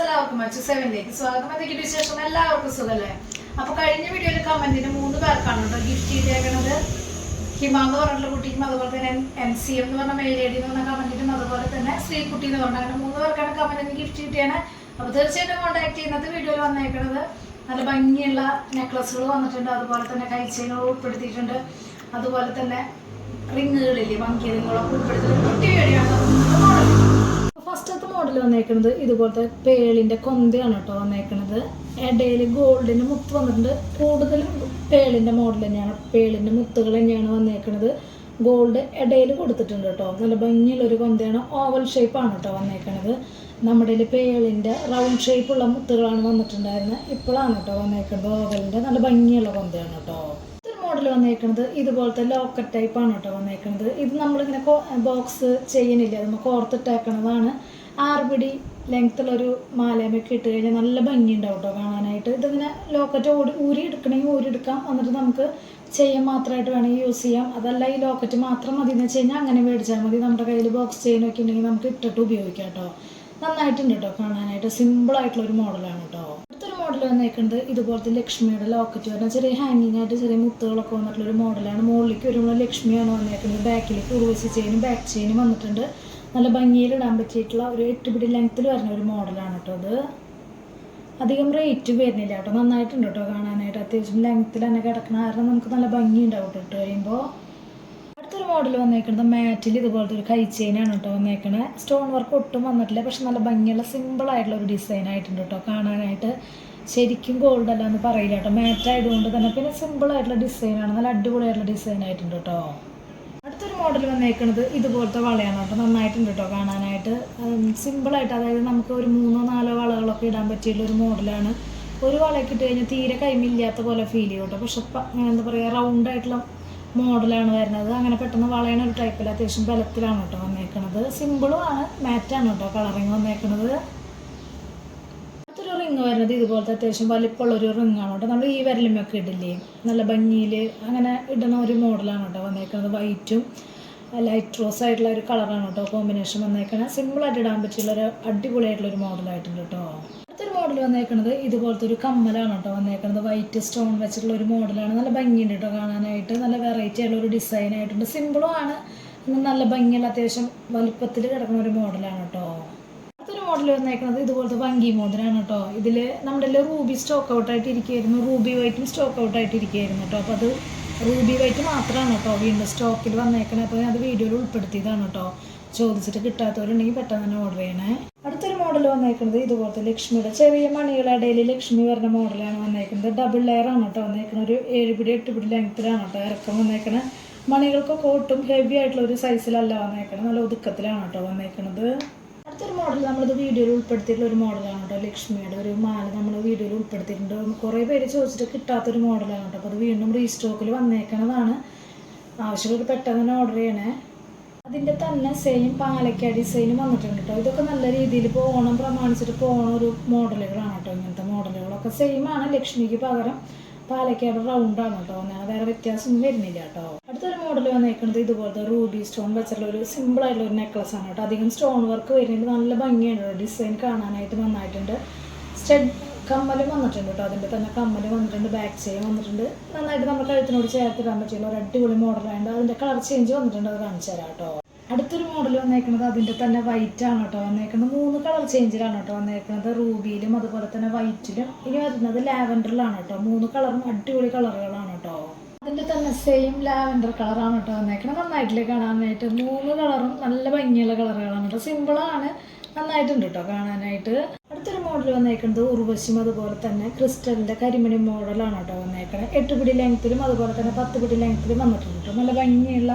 എല്ലാവർക്കും മച്ചു സെവനിലേക്ക് സ്വാഗതം. എന്തൊക്കെയുണ്ട് വിശേഷം എല്ലാവർക്കും സുഖല്ലേ? അപ്പൊ കഴിഞ്ഞ വീഡിയോയിൽ കമന്റിന് മൂന്ന് പേർക്കാണ് കേട്ടോ ഗിഫ്റ്റ് ചെയ്തേക്കണത്. ഹിമ എന്ന് പറഞ്ഞിട്ടുള്ള കുട്ടിക്കും അതുപോലെ തന്നെ എൻ സി എം എന്ന് പറഞ്ഞ മെയിൽ ഐ ഡി എന്ന് പറഞ്ഞ കമന്റിനും അതുപോലെ തന്നെ ശ്രീകുട്ടി എന്ന് പറഞ്ഞ അങ്ങനെ മൂന്ന് പേർക്കാണ് കമന്റിന് ഗിഫ്റ്റ് കിട്ടിയാണ് അപ്പൊ തീർച്ചയായിട്ടും കോൺടാക്ട് ചെയ്യുന്നത് വീഡിയോയിൽ വന്നേക്കണത്. നല്ല ഭംഗിയുള്ള നെക്ലസുകൾ വന്നിട്ടുണ്ട്. അതുപോലെ തന്നെ കൈച്ചുകൾ ഉൾപ്പെടുത്തിയിട്ടുണ്ട്. അതുപോലെ തന്നെ റിങ്ങുകളില്ലേ ഭംഗി റിങ്ങുകളൊക്കെ ഉൾപ്പെടുത്തിയിട്ടുണ്ട് കുട്ടി മോഡൽ ഫസ്റ്റത്തെ മോഡൽ വന്നേക്കുന്നത് ഇതുപോലത്തെ പേളിന്റെ കൊന്തയാണ് കേട്ടോ വന്നേക്കുന്നത് ഇടയിൽ ഗോൾഡിന്റെ മുത്ത് വന്നിട്ടുണ്ട്. കൂടുതലും പേളിന്റെ മോഡൽ തന്നെയാണ്. പേളിന്റെ മുത്തുകൾ തന്നെയാണ് വന്നേക്കുന്നത് ഗോൾഡ് ഇടയിൽ കൊടുത്തിട്ടുണ്ട് കേട്ടോ. നല്ല ഭംഗിയുള്ള ഒരു കൊന്തയാണ്. ഓവൽ ഷേപ്പാണ് കേട്ടോ വന്നേക്കുന്നത് നമ്മുടെ പേളിന്റെ റൗണ്ട് ഷേപ്പുള്ള മുത്തുകളാണ് വന്നിട്ടുണ്ടായിരുന്നത്. ഇപ്പോഴാണ് കേട്ടോ വന്നേക്കുന്നത് ഓവലിന്റെ നല്ല ഭംഗിയുള്ള കൊന്തയാണ് കേട്ടോ. മോഡൽ വന്നേക്കുന്നത് ഇതുപോലത്തെ ലോക്കറ്റ് ടൈപ്പ് ആണ് കേട്ടോ വന്നേക്കുന്നത് ഇത് നമ്മളിങ്ങനെ ബോക്സ് ചെയ്യണില്ല? അത് നമുക്ക് ഓർത്തിട്ടേക്കണതാണ്. ആറുപിടി ലെങ്ത്തുള്ളൊരു മാലയമൊക്കെ ഇട്ട് കഴിഞ്ഞാൽ നല്ല ഭംഗി ഉണ്ടാവും കേട്ടോ കാണാനായിട്ട്. ഇതിങ്ങനെ ലോക്കറ്റ് ഓടി ഊരി എടുക്കണമെങ്കിൽ ഊരി എടുക്കാം. എന്നിട്ട് നമുക്ക് ചെയ്യാൻ മാത്രമായിട്ട് വേണമെങ്കിൽ യൂസ് ചെയ്യാം. അതല്ല ഈ ലോക്കറ്റ് മാത്രം മതി എന്ന് വെച്ച് കഴിഞ്ഞാൽ അങ്ങനെ മേടിച്ചാൽ മതി. നമ്മുടെ കയ്യിൽ ബോക്സ് ചെയിനൊക്കെ ഉണ്ടെങ്കിൽ നമുക്ക് ഇട്ടിട്ട് ഉപയോഗിക്കാം കേട്ടോ നന്നായിട്ടുണ്ട് കേട്ടോ കാണാനായിട്ട്. ഒരു മോഡലാണ് കേട്ടോ മോഡൽ വന്നേക്കുന്നത് ഇതുപോലത്തെ ലക്ഷ്മിയുടെ ലോക്കറ്റ് വരുന്ന ചെറിയ ഹാങ്ങിങ് ആയിട്ട് ചെറിയ മുത്തുകളൊക്കെ വന്നിട്ടുള്ള ഒരു മോഡലാണ് മുകളിലേക്ക് വരുമ്പോൾ ലക്ഷ്മിയാണ് വന്നേക്കുന്നത് ബാക്കിലേക്ക് കുറുവശി ചെയിനും ബാക്ക് ചെയിനും വന്നിട്ടുണ്ട്. നല്ല ഭംഗിയിൽ ഇടാൻ പറ്റിയിട്ടുള്ള ഒരു എട്ട് പിടി ലെങ്ത്തിൽ വരുന്ന ഒരു മോഡലാണ് കേട്ടോ അത്. അധികം റേറ്റ് വരുന്നില്ല കേട്ടോ നന്നായിട്ടുണ്ട് കേട്ടോ കാണാനായിട്ട്. അത്യാവശ്യം ലെങ്ത്തിൽ തന്നെ കിടക്കണ കാരണം നമുക്ക് നല്ല ഭംഗി ഉണ്ടാവും കേട്ടോ ഇട്ട് കഴിയുമ്പോൾ മോഡൽ വന്നേക്കുന്നത് മാറ്റിൽ ഇതുപോലത്തെ ഒരു കൈ ചെയിനാണ് കേട്ടോ വന്നേക്കണത് സ്റ്റോൺ വർക്ക് ഒട്ടും വന്നിട്ടില്ല പക്ഷെ നല്ല ഭംഗിയുള്ള സിമ്പിൾ ആയിട്ടുള്ള ഒരു ഡിസൈൻ ആയിട്ടുണ്ട് കേട്ടോ. കാണാനായിട്ട് ശരിക്കും ഗോൾഡ് അല്ല എന്ന് പറയില്ല കേട്ടോ. മാറ്റ് ആയതുകൊണ്ട് തന്നെ പിന്നെ സിമ്പിൾ ആയിട്ടുള്ള ഡിസൈനാണ് നല്ല അടിപൊളിയായിട്ടുള്ള ഡിസൈൻ ആയിട്ടുണ്ട് കേട്ടോ. അടുത്തൊരു മോഡൽ വന്നേക്കുന്നത് ഇതുപോലത്തെ വളയാണ് കേട്ടോ. നന്നായിട്ടുണ്ട് കേട്ടോ കാണാനായിട്ട്. സിമ്പിളായിട്ട് അതായത് നമുക്ക് ഒരു മൂന്നോ നാലോ വളകളൊക്കെ ഇടാൻ പറ്റിയുള്ള ഒരു മോഡലാണ് ഒരു വളയൊക്കെ ഇട്ട് കഴിഞ്ഞാൽ തീരെ കൈമില്ലാത്ത പോലെ ഫീൽ ചെയ്യും കേട്ടോ. പക്ഷെ എന്താ പറയുക റൗണ്ട് ആയിട്ടുള്ള മോഡലാണ് വരുന്നത്. അങ്ങനെ പെട്ടെന്ന് വളയണ ഒരു ടൈപ്പിൽ അത്യാവശ്യം ബലത്തിലാണ് കേട്ടോ വന്നേക്കുന്നത് സിമ്പിളും ആണ് മാറ്റാണ് കേട്ടോ കളറിങ് വന്നേക്കുന്നത് മറ്റൊരു റിങ് വരുന്നത് ഇതുപോലത്തെ അത്യാവശ്യം വലിപ്പമുള്ളൊരു റിങ് ആണ് കേട്ടോ. നമ്മൾ ഈ വിരലുമൊക്കെ ഇടില്ലേ? നല്ല ഭംഗിയിൽ അങ്ങനെ ഇടുന്ന ഒരു മോഡലാണ് കേട്ടോ വന്നേക്കുന്നത് വൈറ്റും ലൈറ്റ് റോസ് ആയിട്ടുള്ള ഒരു കളറാണ് കേട്ടോ കോമ്പിനേഷൻ വന്നേക്കണത്. സിമ്പിളായിട്ട് ഇടാൻ പറ്റിയുള്ള ഒരു അടിപൊളിയായിട്ടുള്ള ഒരു മോഡലായിട്ടുണ്ട് കേട്ടോ. മോഡൽ വന്നേക്കുന്നത് ഇതുപോലത്തെ ഒരു കമ്മലാണ് കേട്ടോ വന്നേക്കുന്നത് വൈറ്റ് സ്റ്റോൺ വെച്ചിട്ടുള്ള ഒരു മോഡലാണ് നല്ല ഭംഗിയുണ്ട് കേട്ടോ കാണാനായിട്ട്. നല്ല വെറൈറ്റി ആയിട്ടുള്ള ഒരു ഡിസൈൻ ആയിട്ടുണ്ട്. സിമ്പിളും ആണ്. നല്ല ഭംഗിയുള്ള അത്യാവശ്യം വലുപ്പത്തിൽ കിടക്കുന്ന ഒരു മോഡലാണ് കേട്ടോ അടുത്തൊരു മോഡൽ വന്നേക്കുന്നത് ഇതുപോലത്തെ വങ്കി മോതിരാണ് കേട്ടോ ഇതിൽ നമ്മുടെ റൂബി സ്റ്റോക്ക് ഔട്ട് ആയിട്ട് ഇരിക്കുകയായിരുന്നു റൂബി വൈറ്റും സ്റ്റോക്ക് ഔട്ട് ആയിട്ട് ഇരിക്കുകയായിരുന്നു കേട്ടോ അപ്പോൾ അത് റൂബി വൈറ്റ് മാത്രമാണ് കേട്ടോ വീണ്ടും സ്റ്റോക്കിൽ വന്നേക്കണേ അപ്പോൾ അത് വീഡിയോയിൽ ഉൾപ്പെടുത്തിയതാണ് കേട്ടോ ചോദിച്ചിട്ട് കിട്ടാത്തവരുണ്ടെങ്കിൽ പെട്ടെന്ന് തന്നെ ഓർഡർ ചെയ്യണേ. അടുത്തൊരു മോഡൽ വന്നേക്കുന്നത് ഇതുപോലത്തെ ലക്ഷ്മിയുടെ ചെറിയ മണികളുടെ ഇടയിൽ ലക്ഷ്മി വരുന്ന മോഡലാണ് വന്നേക്കുന്നത്. ഡബിൾ ലെയർ ആണ് കേട്ടോ വന്നേക്കുന്നത്. ഒരു ഏഴ് പിടി എട്ട് പിടി ലെങ്ത്തിലാണ് കേട്ടോ ഇറക്കം വന്നേക്കുന്നത്. മണികൾക്കൊക്കെ കോട്ടും ഹെവി ആയിട്ടുള്ള ഒരു സൈസിലല്ല വന്നേക്കുന്നത്. നല്ല ഒതുക്കത്തിലാണ് കേട്ടോ വന്നേക്കുന്നത്. അടുത്തൊരു മോഡൽ നമ്മളിത് വീഡിയോയിൽ ഉൾപ്പെടുത്തിയിട്ടുള്ള ഒരു മോഡലാണ് കേട്ടോ ലക്ഷ്മിയുടെ ഒരു മാല നമ്മൾ വീഡിയോയിൽ ഉൾപ്പെടുത്തിയിട്ടുണ്ട്. കുറേ പേര് ചോദിച്ചിട്ട് കിട്ടാത്തൊരു മോഡലാണ് കേട്ടോ അപ്പോൾ അത് വീണ്ടും റീസ്റ്റോക്കിൽ വന്നേക്കണതാണ്. ആവശ്യമുള്ളവർ പെട്ടെന്ന് തന്നെ ഓർഡർ ചെയ്യണേ. അതിന്റെ തന്നെ സെയിം പാലക്ക ഡിസൈൻ വന്നിട്ടുണ്ട് കേട്ടോ ഇതൊക്കെ നല്ല രീതിയിൽ ഇപ്പോൾ ഓണം പ്രമാണിച്ചിട്ട് പോണ ഒരു മോഡലുകളാണ് കേട്ടോ ഇങ്ങനത്തെ മോഡലുകളൊക്കെ. സെയിം ആണ് ലക്ഷ്മിക്ക് പകരം പാലക്കയുടെ റൗണ്ടാണ് കേട്ടോ അങ്ങനെ വേറെ വ്യത്യാസമൊന്നും വരുന്നില്ല കേട്ടോ അടുത്തൊരു മോഡൽ വന്നേക്കുന്നത് ഇതുപോലത്തെ റൂബി സ്റ്റോൺ വെച്ചിട്ടുള്ള ഒരു സിമ്പിൾ ആയിട്ടുള്ള ഒരു നെക്ലസ് ആണ് കേട്ടോ അധികം സ്റ്റോൺ വർക്ക് വരുന്നുണ്ട് നല്ല ഭംഗിയാണ് ഡിസൈൻ കാണാനായിട്ട് നന്നായിട്ടുണ്ട്. സ്റ്റഡ് കമ്മലും വന്നിട്ടുണ്ട് കേട്ടോ. അതിന്റെ തന്നെ കമ്മൽ വന്നിട്ടുണ്ട് ബാക്ക് ചെയിൻ വന്നിട്ടുണ്ട്. നന്നായിട്ട് നമ്മുടെ കഴുത്തിനോട് ചേർത്തിടാൻ പറ്റിയുള്ള ഒരു അടിപൊളി മോഡലായിട്ട് അതിന്റെ കളർ ചേഞ്ച് വന്നിട്ടുണ്ട് അത് കാണിച്ചു തരാം കേട്ടോ. അടുത്തൊരു മോഡൽ വന്നേക്കുന്നത് അതിന്റെ തന്നെ വൈറ്റ് ആണ് കേട്ടോ വന്നേക്കുന്നത്. മൂന്ന് കളർ ചേഞ്ചിലാണ് കേട്ടോ വന്നേക്കുന്നത്. റൂബിയിലും അതുപോലെ തന്നെ വൈറ്റിലും ഇനി വരുന്നത് ലാവൻഡറിലാണ് കേട്ടോ. മൂന്ന് കളറും അടിപൊളി കളറുകളാണ് കേട്ടോ. അതിന്റെ തന്നെ സെയിം ലാവൻഡർ കളറാണ് കേട്ടോ വന്നേക്കുന്നത്. നന്നായിട്ടില്ലേ കാണാനായിട്ട്? മൂന്ന് കളറും നല്ല ഭംഗിയുള്ള കളറുകളാണ് കേട്ടോ. സിമ്പിളാണ് നന്നായിട്ടുണ്ട് കേട്ടോ കാണാനായിട്ട്. അടുത്തൊരു മോഡൽ വന്നേക്കുന്നത് ഉർവശിയും അതുപോലെ തന്നെ ക്രിസ്റ്റലിന്റെ കരിമണി മോഡലാണ് കേട്ടോ വന്നേക്കുന്നത് എട്ട് പിടി ലെങ്ത്തിലും അതുപോലെ തന്നെ പത്ത് പിടി ലെങ്ത്തിലും വന്നിട്ടുണ്ട് കേട്ടോ. നല്ല ഭംഗിയുള്ള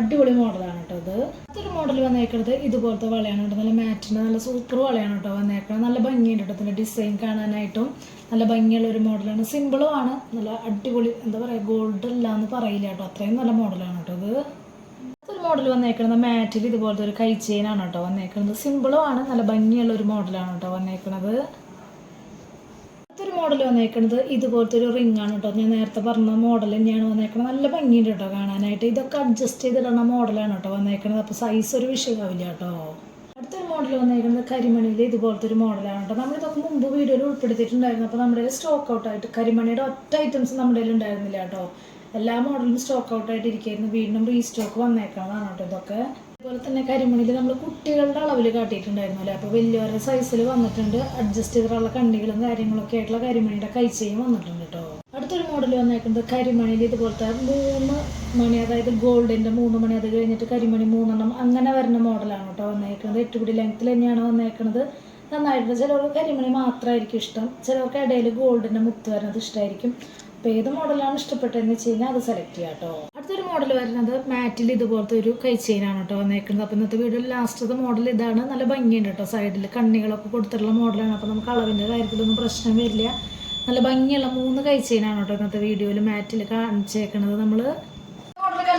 അടിപൊളി മോഡലാണ് കേട്ടോ ഇത്. മറ്റൊരു മോഡൽ വന്നേക്കുന്നത് ഇതുപോലത്തെ വളയാണ് കേട്ടോ. നല്ല മാറ്റിന്റെ നല്ല സൂപ്പർ വളയാണ് കേട്ടോ വന്നേക്കുന്നത് നല്ല ഭംഗിയുണ്ട് കേട്ടോ ഇതിന്റെ ഡിസൈൻ കാണാനായിട്ടും. നല്ല ഭംഗിയുള്ള ഒരു മോഡലാണ് സിമ്പിളും ആണ്. നല്ല അടിപൊളി എന്താ പറയുക ഗോൾഡ് അല്ല എന്ന് പറയില്ല കേട്ടോ. അത്രയും നല്ല മോഡലാണ് കേട്ടോ ഇത്. മോഡൽ വന്നേക്കുന്നത് മാറ്റിൽ ഇതുപോലത്തെ ഒരു കൈ ചെയിനാണ് കേട്ടോ വന്നേക്കുന്നത്. സിമ്പിളും ആണ് നല്ല ഭംഗിയുള്ള ഒരു മോഡലാണ് കേട്ടോ വന്നേക്കുന്നത്. അടുത്തൊരു മോഡൽ വന്നേക്കുന്നത് ഇതുപോലത്തെ ഒരു റിംഗ് ആണ് കേട്ടോ. ഞാൻ നേരത്തെ പറഞ്ഞ മോഡൽ തന്നെയാണ് വന്നേക്കുന്നത്. നല്ല ഭംഗിയുണ്ട് കേട്ടോ കാണാനായിട്ട്. ഇതൊക്കെ അഡ്ജസ്റ്റ് ചെയ്തിടുന്ന മോഡലാണ് കേട്ടോ വന്നേക്കുന്നത്. അപ്പോൾ സൈസ് ഒരു വിഷയമാവില്ല കേട്ടോ. അടുത്തൊരു മോഡൽ വന്നേക്കുന്നത് കരിമണിയിൽ ഇതുപോലത്തെ ഒരു മോഡലാണ് കേട്ടോ. നമ്മളിതൊക്കെ മുമ്പ് വീഡിയോയിൽ ഉൾപ്പെടുത്തിയിട്ടുണ്ടായിരുന്നു. അപ്പോൾ നമ്മുടെ സ്റ്റോക്ക് ഔട്ടായിട്ട് കരിമണിയുടെ ഒറ്റ ഐറ്റംസ് നമ്മുടെ ഉണ്ടായിരുന്നില്ല കേട്ടോ. എല്ലാ മോഡലും സ്റ്റോക്ക് ഔട്ട് ആയിട്ട് ഇരിക്കുകയായിരുന്നു വീണ്ടും റീസ്റ്റോക്ക് വന്നേക്കുന്നതാണ് കേട്ടോ ഇതൊക്കെ. അതുപോലെ തന്നെ കരിമണിയിൽ നമ്മൾ കുട്ടികളുടെ അളവിൽ കാട്ടിയിട്ടുണ്ടായിരുന്നു അല്ലേ? അപ്പോൾ വലിയവരുടെ സൈസിൽ വന്നിട്ടുണ്ട്. അഡ്ജസ്റ്റ് ചെയ്തിട്ടുള്ള കണ്ണികളും കാര്യങ്ങളൊക്കെ ആയിട്ടുള്ള കരിമണിയുടെ കൈച്ചയും വന്നിട്ടുണ്ട് കേട്ടോ. അടുത്തൊരു മോഡൽ വന്നേക്കുന്നത് കരിമണിയിൽ ഇതുപോലത്തെ മൂന്ന് മണി അതായത് ഗോൾഡിന്റെ മൂന്ന് മണി അത് കഴിഞ്ഞിട്ട് കരിമണി മൂന്നെണ്ണം അങ്ങനെ വരുന്ന മോഡലാണ് കേട്ടോ വന്നേക്കുന്നത്. എട്ടുപിടി ലെങ്ത്തിൽ തന്നെയാണ് വന്നേക്കുന്നത് നന്നായിട്ടുണ്ട് ചിലവർക്ക് കരിമണി മാത്രമായിരിക്കും ഇഷ്ടം. ചിലവർക്ക് ഇടയിൽ ഗോൾഡിന്റെ മുത്ത് വരുന്നത് ഇഷ്ടമായിരിക്കും അപ്പോൾ ഏത് മോഡലാണ് ഇഷ്ടപ്പെട്ടതെന്ന് വെച്ച് കഴിഞ്ഞാൽ അത് സെലക്ട് ചെയ്യാം കേട്ടോ അടുത്തൊരു മോഡൽ വരുന്നത് മാറ്റിൽ ഇതുപോലത്തെ ഒരു കൈ ചെയിനാണ് കേട്ടോ വന്നേക്കുന്നത്. അപ്പോൾ ഇന്നത്തെ വീഡിയോയിൽ ലാസ്റ്റത്തെ മോഡൽ ഇതാണ്. നല്ല ഭംഗിയുണ്ട് കേട്ടോ സൈഡിൽ കണ്ണികളൊക്കെ കൊടുത്തിട്ടുള്ള മോഡലാണ് അപ്പോൾ നമുക്ക് അളവിന്റെ കാര്യത്തിലൊന്നും പ്രശ്നം വരില്ല. നല്ല ഭംഗിയുള്ള മൂന്ന് കൈ ചെയിനാണ് കേട്ടോ ഇന്നത്തെ വീഡിയോയിൽ മാറ്റിൽ കാണിച്ചേക്കുന്നത് മോഡലൊക്കെ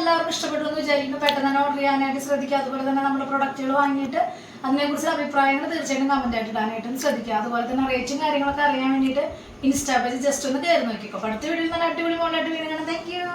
എല്ലാവർക്കും ഇഷ്ടപ്പെട്ടു എന്ന് വിചാരിക്കുന്നു. പെട്ടെന്ന് തന്നെ ഓർഡർ ചെയ്യാനായിട്ട് ശ്രദ്ധിക്കുക അതുപോലെ തന്നെ നമ്മുടെ പ്രൊഡക്റ്റുകൾ വാങ്ങിയിട്ട് അതിനെക്കുറിച്ച് അഭിപ്രായങ്ങൾ തീർച്ചയായിട്ടും കമന്റ് ആയിട്ട് ഇടാനായിട്ടും ശ്രദ്ധിക്കുക. അതുപോലെ തന്നെ റേറ്റും കാര്യങ്ങളൊക്കെ അറിയാൻ വേണ്ടിയിട്ട് ഇൻസ്റ്റാ പേജ് ജസ്റ്റ് ഒന്ന് കയറി നോക്കിക്കോ. അടുത്ത വീഡിയോയിൽ നല്ല അടിപൊളി മോളായിട്ട് വീണ്ടും താങ്ക് യു